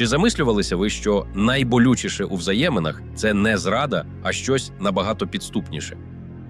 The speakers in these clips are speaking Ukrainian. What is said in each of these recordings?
Чи замислювалися ви, що найболючіше у взаєминах це не зрада, а щось набагато підступніше?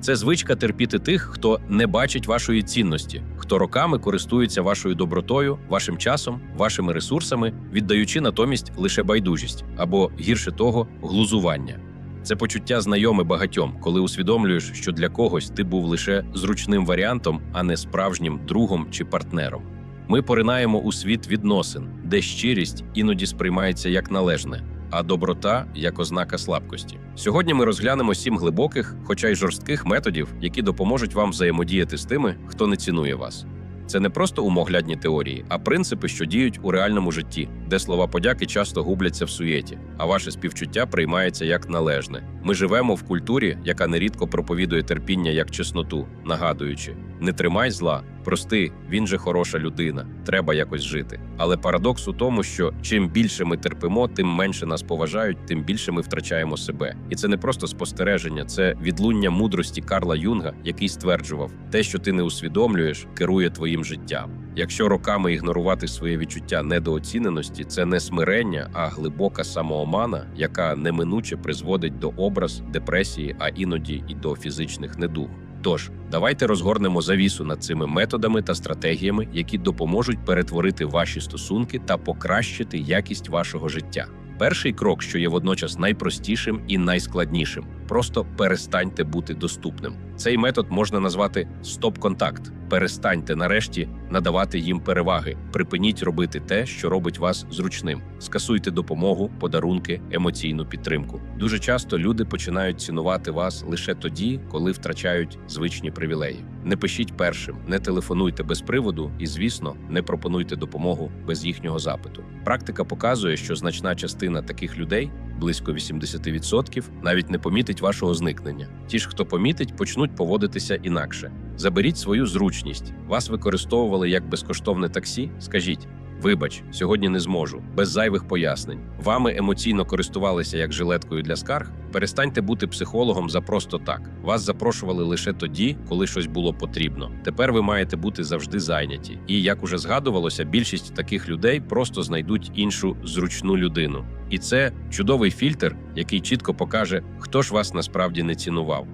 Це звичка терпіти тих, хто не бачить вашої цінності, хто роками користується вашою добротою, вашим часом, вашими ресурсами, віддаючи натомість лише байдужість або гірше того, глузування. Це почуття знайоме багатьом, коли усвідомлюєш, що для когось ти був лише зручним варіантом, а не справжнім другом чи партнером. Ми поринаємо у світ відносин, де щирість іноді сприймається як належне, а доброта як ознака слабкості. Сьогодні ми розглянемо сім глибоких, хоча й жорстких методів, які допоможуть вам взаємодіяти з тими, хто не цінує вас. Це не просто умоглядні теорії, а принципи, що діють у реальному житті, де слова подяки часто губляться в суєті, а ваше співчуття приймається як належне. Ми живемо в культурі, яка нерідко проповідує терпіння як чесноту, нагадуючи: не тримай зла, прости, він же хороша людина, треба якось жити. Але парадокс у тому, що чим більше ми терпимо, тим менше нас поважають, тим більше ми втрачаємо себе. І це не просто спостереження, це відлуння мудрості Карла Юнга, який стверджував, те, що ти не усвідомлюєш, керує твоїм життям. Якщо роками ігнорувати своє відчуття недооціненості, це не смирення, а глибока самоомана, яка неминуче призводить до образ, депресії, а іноді і до фізичних недуг. Тож давайте розгорнемо завісу над цими методами та стратегіями, які допоможуть перетворити ваші стосунки та покращити якість вашого життя. Перший крок, що є водночас найпростішим і найскладнішим, просто перестаньте бути доступним. Цей метод можна назвати стоп-контакт. Перестаньте нарешті надавати їм переваги. Припиніть робити те, що робить вас зручним. Скасуйте допомогу, подарунки, емоційну підтримку. Дуже часто люди починають цінувати вас лише тоді, коли втрачають звичні привілеї. Не пишіть першим, не телефонуйте без приводу і, звісно, не пропонуйте допомогу без їхнього запиту. Практика показує, що значна частина таких людей. Близько 80% навіть не помітить вашого зникнення. Ті ж, хто помітить, почнуть поводитися інакше. Заберіть свою зручність. Вас використовували як безкоштовне таксі. Скажіть: вибач, сьогодні не зможу, без зайвих пояснень. Вами емоційно користувалися як жилеткою для скарг. Перестаньте бути психологом за просто так. Вас запрошували лише тоді, коли щось було потрібно. Тепер ви маєте бути завжди зайняті. І як уже згадувалося, більшість таких людей просто знайдуть іншу зручну людину. І це чудовий фільтр, який чітко покаже, хто ж вас насправді не цінував.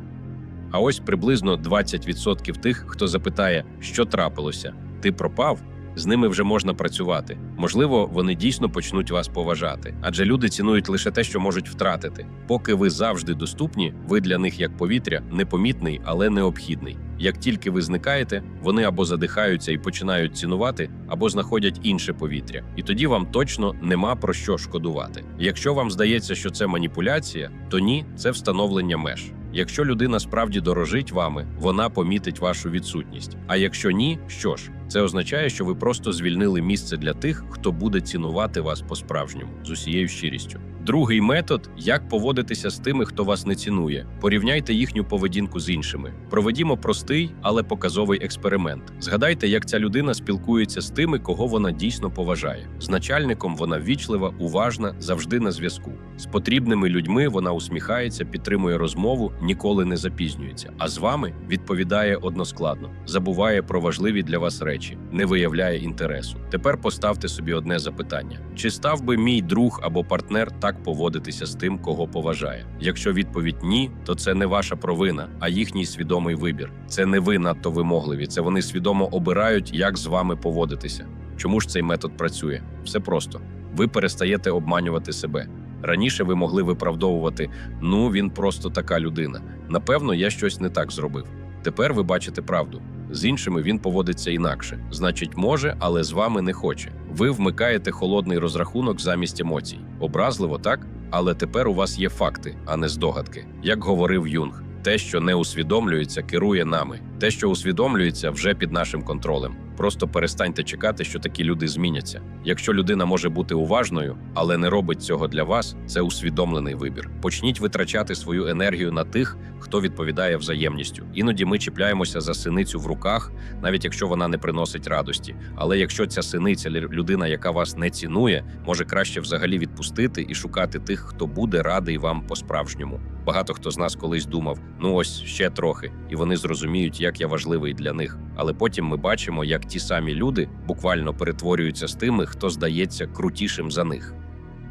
А ось приблизно 20% тих, хто запитає, що трапилося, ти пропав. З ними вже можна працювати. Можливо, вони дійсно почнуть вас поважати, адже люди цінують лише те, що можуть втратити. Поки ви завжди доступні, ви для них як повітря непомітний, але необхідний. Як тільки ви зникаєте, вони або задихаються і починають цінувати, або знаходять інше повітря, і тоді вам точно нема про що шкодувати. Якщо вам здається, що це маніпуляція, то ні, це встановлення меж. Якщо людина справді дорожить вами, вона помітить вашу відсутність. А якщо ні, що ж, це означає, що ви просто звільнили місце для тих, хто буде цінувати вас по-справжньому з усією щирістю. Другий метод як поводитися з тими, хто вас не цінує. Порівняйте їхню поведінку з іншими. Проведімо простий, але показовий експеримент. Згадайте, як ця людина спілкується з тими, кого вона дійсно поважає. З начальником вона ввічлива, уважна, завжди на зв'язку. З потрібними людьми вона усміхається, підтримує розмову, ніколи не запізнюється. А з вами відповідає односкладно, забуває про важливі для вас речі, не виявляє інтересу. Тепер поставте собі одне запитання: чи став би мій друг або партнер так поводитися з тим, кого поважає? Якщо відповідь ні, то це не ваша провина, а їхній свідомий вибір. Це не ви надто вимогливі, це вони свідомо обирають, як з вами поводитися. Чому ж цей метод працює? Все просто. Ви перестаєте обманювати себе. Раніше ви могли виправдовувати: ну він просто така людина. Напевно, я щось не так зробив. Тепер ви бачите правду. З іншими він поводиться інакше. Значить, може, але з вами не хоче. Ви вмикаєте холодний розрахунок замість емоцій. Образливо, так? Але тепер у вас є факти, а не здогадки. Як говорив Юнг, те, що не усвідомлюється, керує нами. Те, що усвідомлюється, вже під нашим контролем. Просто перестаньте чекати, що такі люди зміняться. Якщо людина може бути уважною, але не робить цього для вас, це усвідомлений вибір. Почніть витрачати свою енергію на тих, хто відповідає взаємністю. Іноді ми чіпляємося за синицю в руках, навіть якщо вона не приносить радості. Але якщо ця синиця людина, яка вас не цінує, може краще взагалі відпустити і шукати тих, хто буде радий вам по-справжньому. Багато хто з нас колись думав: ну ось ще трохи, і вони зрозуміють, як я важливий для них. Але потім ми бачимо, як ті самі люди буквально перетворюються з тими, хто здається крутішим за них.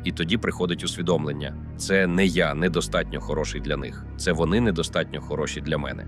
І тоді приходить усвідомлення: це не я недостатньо хороший для них, це вони недостатньо хороші для мене.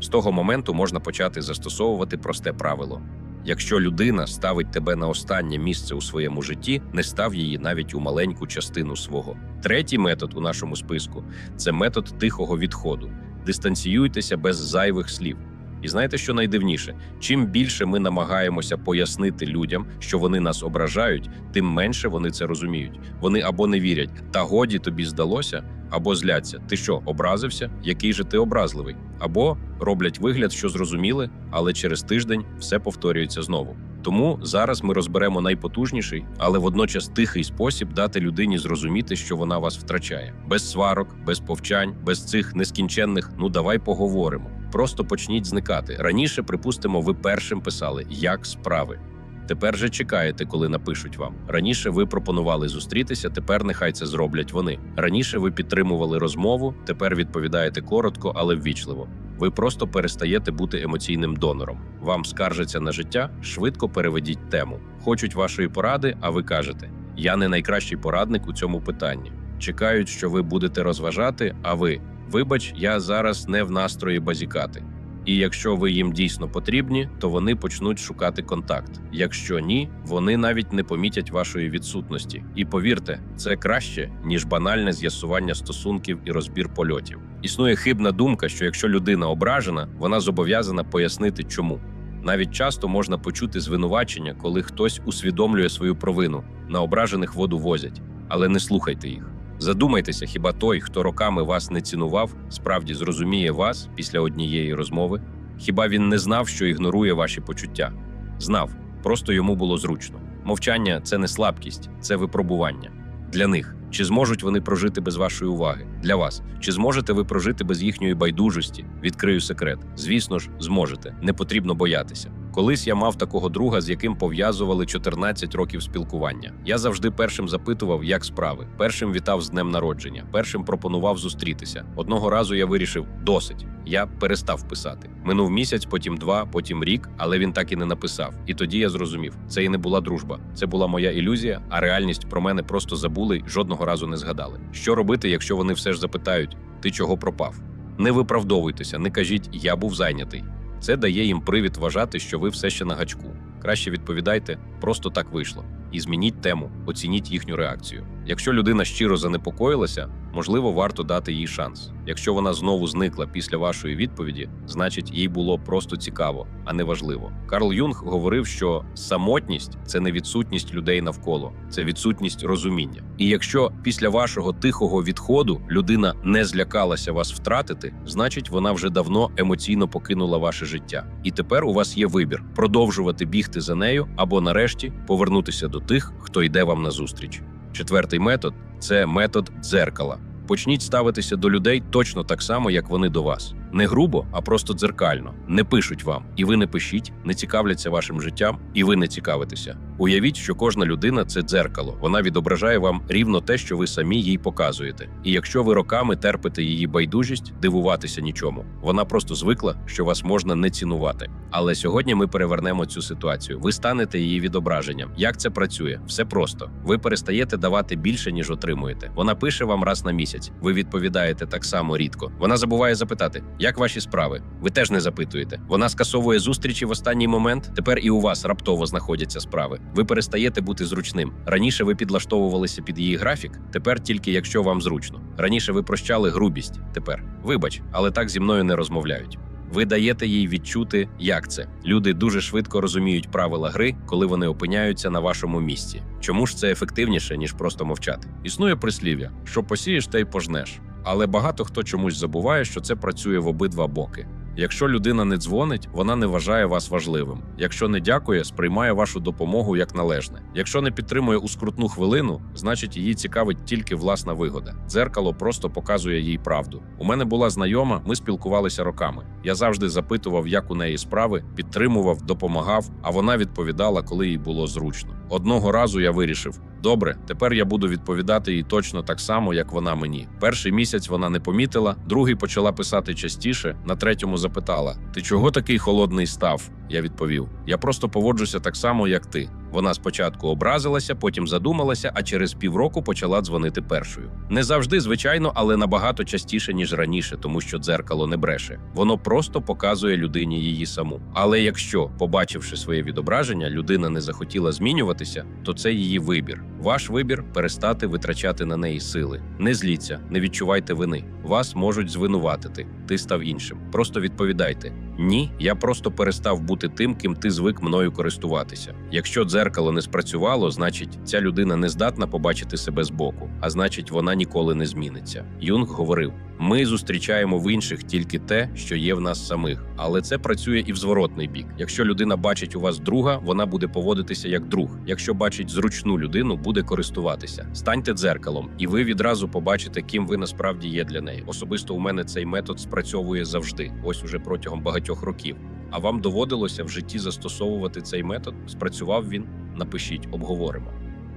З того моменту можна почати застосовувати просте правило. Якщо людина ставить тебе на останнє місце у своєму житті, не став її навіть у маленьку частину свого. Третій метод у нашому списку це метод тихого відходу. Дистанціюйтеся без зайвих слів. І знаєте, що найдивніше? Чим більше ми намагаємося пояснити людям, що вони нас ображають, тим менше вони це розуміють. Вони або не вірять, та годі тобі здалося, або зляться. Ти що, образився? Який же ти образливий? Або роблять вигляд, що зрозуміли, але через тиждень все повторюється знову. Тому зараз ми розберемо найпотужніший, але водночас тихий спосіб дати людині зрозуміти, що вона вас втрачає, без сварок, без повчань, без цих нескінченних ну давай поговоримо. Просто почніть зникати. Раніше, припустимо, ви першим писали як справи. Тепер же чекаєте, коли напишуть вам. Раніше ви пропонували зустрітися, тепер нехай це зроблять вони. Раніше ви підтримували розмову, тепер відповідаєте коротко, але ввічливо. Ви просто перестаєте бути емоційним донором. Вам скаржаться на життя, швидко переведіть тему. Хочуть вашої поради, а ви кажете: Я не найкращий порадник у цьому питанні. Чекають, що ви будете розважати, а ви вибач, я зараз не в настрої базікати. І якщо ви їм дійсно потрібні, то вони почнуть шукати контакт. Якщо ні, вони навіть не помітять вашої відсутності. І повірте, це краще ніж банальне з'ясування стосунків і розбір польотів. Існує хибна думка, що якщо людина ображена, вона зобов'язана пояснити, чому. Навіть часто можна почути звинувачення, коли хтось усвідомлює свою провину, на ображених воду возять, але не слухайте їх. Задумайтеся, хіба той, хто роками вас не цінував, справді зрозуміє вас після однієї розмови? Хіба він не знав, що ігнорує ваші почуття? Знав, просто йому було зручно. Мовчання це не слабкість, це випробування. Для них чи зможуть вони прожити без вашої уваги? Для вас чи зможете ви прожити без їхньої байдужості? Відкрию секрет. Звісно ж, зможете. Не потрібно боятися. Колись я мав такого друга, з яким пов'язували 14 років спілкування. Я завжди першим запитував, як справи. Першим вітав з днем народження, першим пропонував зустрітися. Одного разу я вирішив досить. Я перестав писати. Минув місяць, потім два, потім рік, але він так і не написав. І тоді я зрозумів, це і не була дружба. Це була моя ілюзія, а реальність про мене просто забули й жодного разу не згадали. Що робити, якщо вони все ж запитають: ти чого пропав? Не виправдовуйтеся, не кажіть я був зайнятий. Це дає їм привід вважати, що ви все ще на гачку. Краще відповідайте, просто так вийшло. І змініть тему, оцініть їхню реакцію. Якщо людина щиро занепокоїлася, можливо, варто дати їй шанс. Якщо вона знову зникла після вашої відповіді, значить їй було просто цікаво, а не важливо. Карл Юнг говорив, що самотність це не відсутність людей навколо, це відсутність розуміння. І якщо після вашого тихого відходу людина не злякалася вас втратити, значить вона вже давно емоційно покинула ваше життя. І тепер у вас є вибір продовжувати бігти за нею або нарешті повернутися до тих, хто йде вам назустріч. Четвертий метод це метод дзеркала. Почніть ставитися до людей точно так само, як вони до вас. Не грубо, а просто дзеркально. Не пишуть вам, і ви не пишіть, не цікавляться вашим життям, і ви не цікавитеся. Уявіть, що кожна людина це дзеркало. Вона відображає вам рівно те, що ви самі їй показуєте. І якщо ви роками терпите її байдужість, дивуватися нічому. Вона просто звикла, що вас можна не цінувати. Але сьогодні ми перевернемо цю ситуацію. Ви станете її відображенням. Як це працює? Все просто. Ви перестаєте давати більше, ніж отримуєте. Вона пише вам раз на місяць. Ви відповідаєте так само рідко. Вона забуває запитати, як ваші справи. Ви теж не запитуєте. Вона скасовує зустрічі в останній момент. Тепер і у вас раптово знаходяться справи. Ви перестаєте бути зручним. Раніше ви підлаштовувалися під її графік. Тепер тільки якщо вам зручно. Раніше ви прощали грубість. Тепер вибач, але так зі мною не розмовляють. Ви даєте їй відчути, як це. Люди дуже швидко розуміють правила гри, коли вони опиняються на вашому місці. Чому ж це ефективніше, ніж просто мовчати? Існує прислів'я, що посієш, те й пожнеш. Але багато хто чомусь забуває, що це працює в обидва боки. Якщо людина не дзвонить, вона не вважає вас важливим. Якщо не дякує, сприймає вашу допомогу як належне. Якщо не підтримує у скрутну хвилину, значить її цікавить тільки власна вигода. Дзеркало просто показує їй правду. У мене була знайома, ми спілкувалися роками. Я завжди запитував, як у неї справи, підтримував, допомагав, а вона відповідала, коли їй було зручно. Одного разу я вирішив. Добре, тепер я буду відповідати їй точно так само, як вона мені. Перший місяць вона не помітила, другий почала писати частіше, на третьому запитала: Ти чого такий холодний став? Я відповів: Я просто поводжуся так само, як ти. Вона спочатку образилася, потім задумалася, а через півроку почала дзвонити першою. Не завжди, звичайно, але набагато частіше ніж раніше, тому що дзеркало не бреше. Воно просто показує людині її саму. Але якщо, побачивши своє відображення, людина не захотіла змінюватися, то це її вибір. Ваш вибір перестати витрачати на неї сили. Не зліться, не відчувайте вини. Вас можуть звинуватити. Ти став іншим. Просто відповідайте: ні, я просто перестав бути тим, ким ти звик мною користуватися. Якщо дзеркало не спрацювало, значить ця людина не здатна побачити себе збоку, а значить, вона ніколи не зміниться. Юнг говорив: ми зустрічаємо в інших тільки те, що є в нас самих, але це працює і в зворотний бік. Якщо людина бачить у вас друга, вона буде поводитися як друг. Якщо бачить зручну людину, буде користуватися. Станьте дзеркалом, і ви відразу побачите, ким ви насправді є для неї. Особисто у мене цей метод спрацьовує завжди, ось уже протягом багатьох років. А вам доводилося в житті застосовувати цей метод? Спрацював він? Напишіть, обговоримо.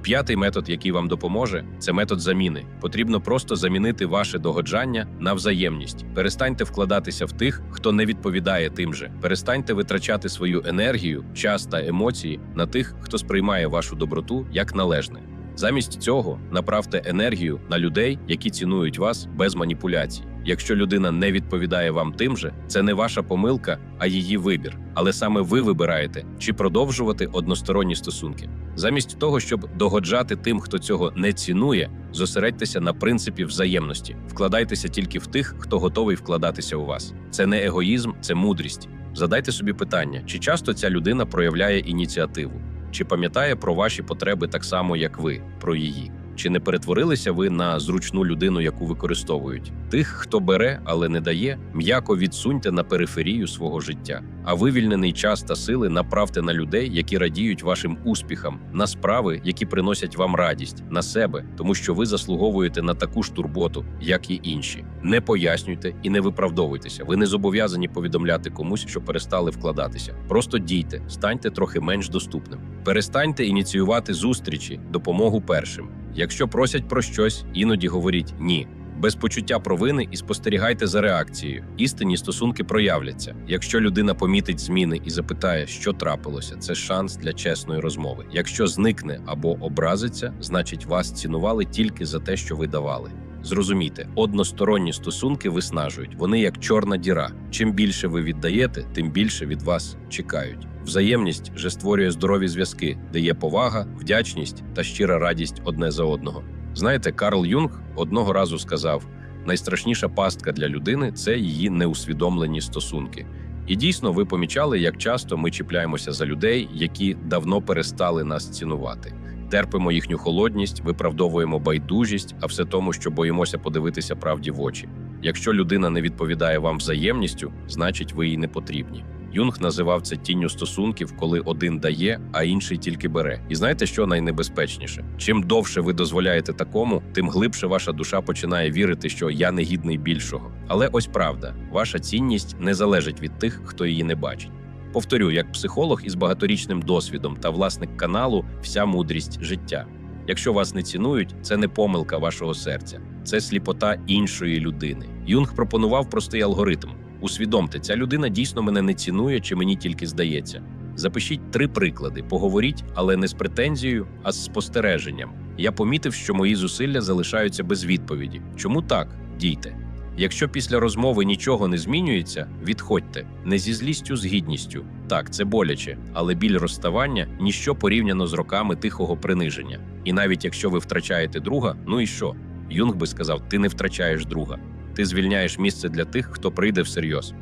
П'ятий метод, який вам допоможе, це метод заміни. Потрібно просто замінити ваше догоджання на взаємність. Перестаньте вкладатися в тих, хто не відповідає тим же. Перестаньте витрачати свою енергію, час та емоції на тих, хто сприймає вашу доброту як належне. Замість цього направте енергію на людей, які цінують вас без маніпуляцій. Якщо людина не відповідає вам тим же, це не ваша помилка, а її вибір. Але саме ви вибираєте, чи продовжувати односторонні стосунки. Замість того, щоб догоджати тим, хто цього не цінує, зосередьтеся на принципі взаємності, вкладайтеся тільки в тих, хто готовий вкладатися у вас. Це не егоїзм, це мудрість. Задайте собі питання, чи часто ця людина проявляє ініціативу, чи пам'ятає про ваші потреби так само, як ви, про її. Чи не перетворилися ви на зручну людину, яку використовують? Тих, хто бере, але не дає, м'яко відсуньте на периферію свого життя. А вивільнений час та сили направте на людей, які радіють вашим успіхам, на справи, які приносять вам радість, на себе, тому що ви заслуговуєте на таку ж турботу, як і інші. Не пояснюйте і не виправдовуйтеся. Ви не зобов'язані повідомляти комусь, що перестали вкладатися. Просто дійте, станьте трохи менш доступним. Перестаньте ініціювати зустрічі, допомогу першим. Якщо просять про щось, іноді говоріть ні. Без почуття провини і спостерігайте за реакцією. Істинні стосунки проявляться. Якщо людина помітить зміни і запитає, що трапилося, це шанс для чесної розмови. Якщо зникне або образиться, значить вас цінували тільки за те, що ви давали. Зрозумійте, односторонні стосунки виснажують. Вони як чорна діра. Чим більше ви віддаєте, тим більше від вас чекають. Взаємність же створює здорові зв'язки, де є повага, вдячність та щира радість одне за одного. Знаєте, Карл Юнг одного разу сказав: найстрашніша пастка для людини це її неусвідомлені стосунки. І дійсно, ви помічали, як часто ми чіпляємося за людей, які давно перестали нас цінувати. Терпимо їхню холодність, виправдовуємо байдужість, а все тому, що боїмося подивитися правді в очі. Якщо людина не відповідає вам взаємністю, значить ви їй не потрібні. Юнг називав це тінню стосунків, коли один дає, а інший тільки бере. І знаєте, що найнебезпечніше? Чим довше ви дозволяєте такому, тим глибше ваша душа починає вірити, що я не гідний більшого. Але ось правда, ваша цінність не залежить від тих, хто її не бачить. Повторю, як психолог із багаторічним досвідом та власник каналу, вся мудрість життя. Якщо вас не цінують, це не помилка вашого серця, це сліпота іншої людини. Юнг пропонував простий алгоритм. Усвідомте, ця людина дійсно мене не цінує чи мені тільки здається. Запишіть три приклади, поговоріть, але не з претензією, а з спостереженням. Я помітив, що мої зусилля залишаються без відповіді. Чому так? Дійте. Якщо після розмови нічого не змінюється, відходьте не зі злістю, з гідністю. Так, це боляче, але біль розставання ніщо порівняно з роками тихого приниження. І навіть якщо ви втрачаєте друга, ну і що? Юнг би сказав: ти не втрачаєш друга, ти звільняєш місце для тих, хто прийде всерйоз.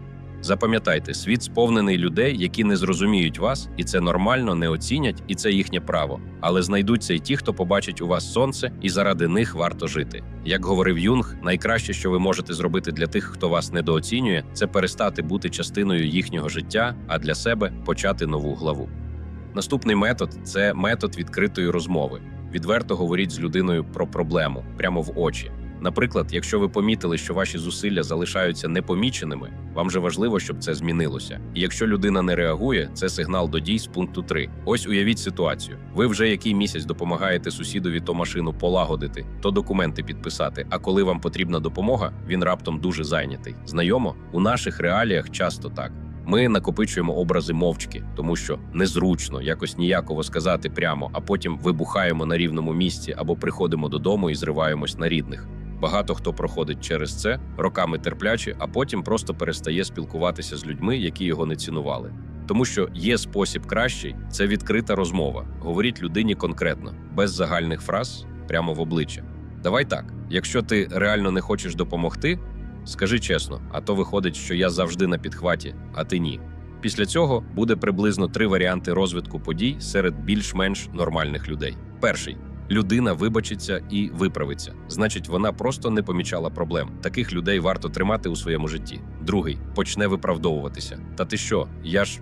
Запам'ятайте, світ сповнений людей, які не зрозуміють вас, і це нормально, не оцінять, і це їхнє право. Але знайдуться й ті, хто побачить у вас сонце, і заради них варто жити. Як говорив Юнг, найкраще, що ви можете зробити для тих, хто вас недооцінює, це перестати бути частиною їхнього життя, а для себе почати нову главу. Наступний метод це метод відкритої розмови. Відверто говоріть з людиною про проблему прямо в очі. Наприклад, якщо ви помітили, що ваші зусилля залишаються непоміченими, вам же важливо, щоб це змінилося. І якщо людина не реагує, це сигнал до дій з пункту 3. Ось уявіть ситуацію. Ви вже який місяць допомагаєте сусідові то машину полагодити, то документи підписати. А коли вам потрібна допомога, він раптом дуже зайнятий. Знайомо, у наших реаліях часто так. Ми накопичуємо образи мовчки, тому що незручно якось ніяково сказати прямо, а потім вибухаємо на рівному місці або приходимо додому і зриваємось на рідних. Багато хто проходить через це роками терпляче, а потім просто перестає спілкуватися з людьми, які його не цінували. Тому що є спосіб кращий це відкрита розмова. Говоріть людині конкретно, без загальних фраз, прямо в обличчя. Давай так: якщо ти реально не хочеш допомогти, скажи чесно, а то виходить, що я завжди на підхваті, а ти ні. Після цього буде приблизно три варіанти розвитку подій серед більш-менш нормальних людей. Перший людина вибачиться і виправиться. Значить, вона просто не помічала проблем. Таких людей варто тримати у своєму житті. Другий почне виправдовуватися. Та ти що? Я ж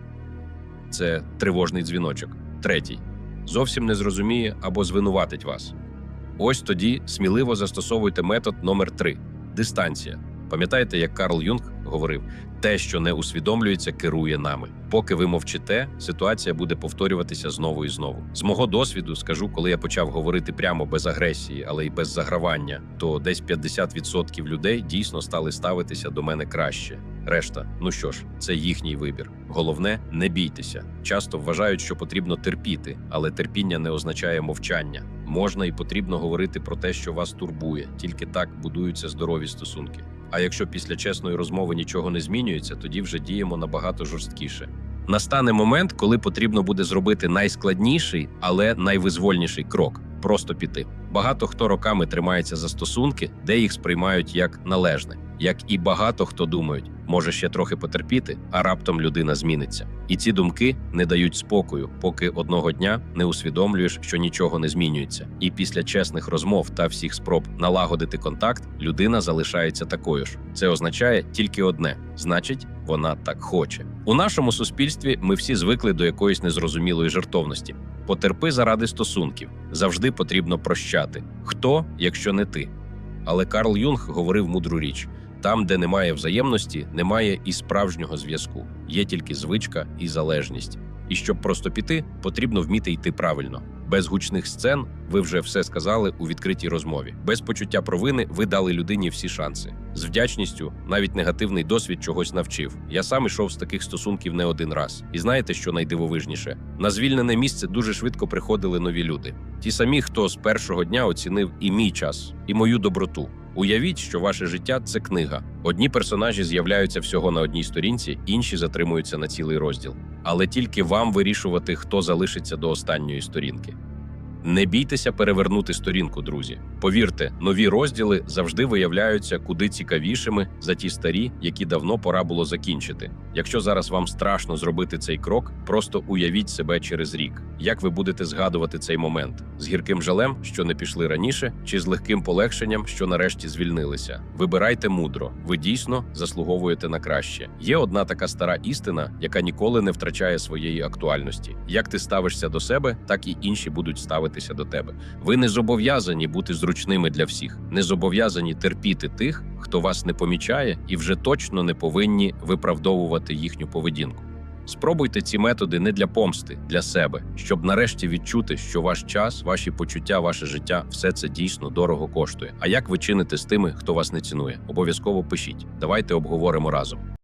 це тривожний дзвіночок. Третій зовсім не зрозуміє або звинуватить вас. Ось тоді сміливо застосовуйте метод номер 3 дистанція. Пам'ятаєте, як Карл Юнг говорив: те, що не усвідомлюється, керує нами. Поки ви мовчите, ситуація буде повторюватися знову і знову. З мого досвіду скажу, коли я почав говорити прямо без агресії, але й без загравання, то десь 50% людей дійсно стали ставитися до мене краще. Решта, ну що ж, це їхній вибір. Головне, не бійтеся. Часто вважають, що потрібно терпіти, але терпіння не означає мовчання. Можна і потрібно говорити про те, що вас турбує, тільки так будуються здорові стосунки. А якщо після чесної розмови нічого не змінюється, тоді вже діємо набагато жорсткіше. Настане момент, коли потрібно буде зробити найскладніший, але найвизвольніший крок просто піти. Багато хто роками тримається за стосунки, де їх сприймають як належне, як і багато хто думають, може ще трохи потерпіти, а раптом людина зміниться. І ці думки не дають спокою, поки одного дня не усвідомлюєш, що нічого не змінюється. І після чесних розмов та всіх спроб налагодити контакт, людина залишається такою ж. Це означає тільки одне: значить, вона так хоче. У нашому суспільстві ми всі звикли до якоїсь незрозумілої жертовності. Потерпи заради стосунків. Завжди потрібно прощати. Хто, якщо не ти? Але Карл Юнг говорив мудру річ: там, де немає взаємності, немає і справжнього зв'язку, є тільки звичка і залежність. І щоб просто піти, потрібно вміти йти правильно. Без гучних сцен ви вже все сказали у відкритій розмові. Без почуття провини ви дали людині всі шанси. З вдячністю навіть негативний досвід чогось навчив. Я сам ішов з таких стосунків не один раз. І знаєте, що найдивовижніше? На звільнене місце дуже швидко приходили нові люди. Ті самі, хто з першого дня оцінив і мій час, і мою доброту. Уявіть, що ваше життя це книга. Одні персонажі з'являються всього на одній сторінці, інші затримуються на цілий розділ. Але тільки вам вирішувати, хто залишиться до останньої сторінки. Не бійтеся перевернути сторінку, друзі. Повірте, нові розділи завжди виявляються куди цікавішими за ті старі, які давно пора було закінчити. Якщо зараз вам страшно зробити цей крок, просто уявіть себе через рік. Як ви будете згадувати цей момент з гірким жалем, що не пішли раніше, чи з легким полегшенням, що нарешті звільнилися? Вибирайте мудро, ви дійсно заслуговуєте на краще. Є одна така стара істина, яка ніколи не втрачає своєї актуальності. Як ти ставишся до себе, так і інші будуть ставитися до тебе. Ви не зобов'язані бути зручними для всіх, не зобов'язані терпіти тих, хто вас не помічає, і вже точно не повинні виправдовувати їхню поведінку. Спробуйте ці методи не для помсти, для себе, щоб нарешті відчути, що ваш час, ваші почуття, ваше життя все це дійсно дорого коштує. А як ви чините з тими, хто вас не цінує? Обов'язково пишіть. Давайте обговоримо разом.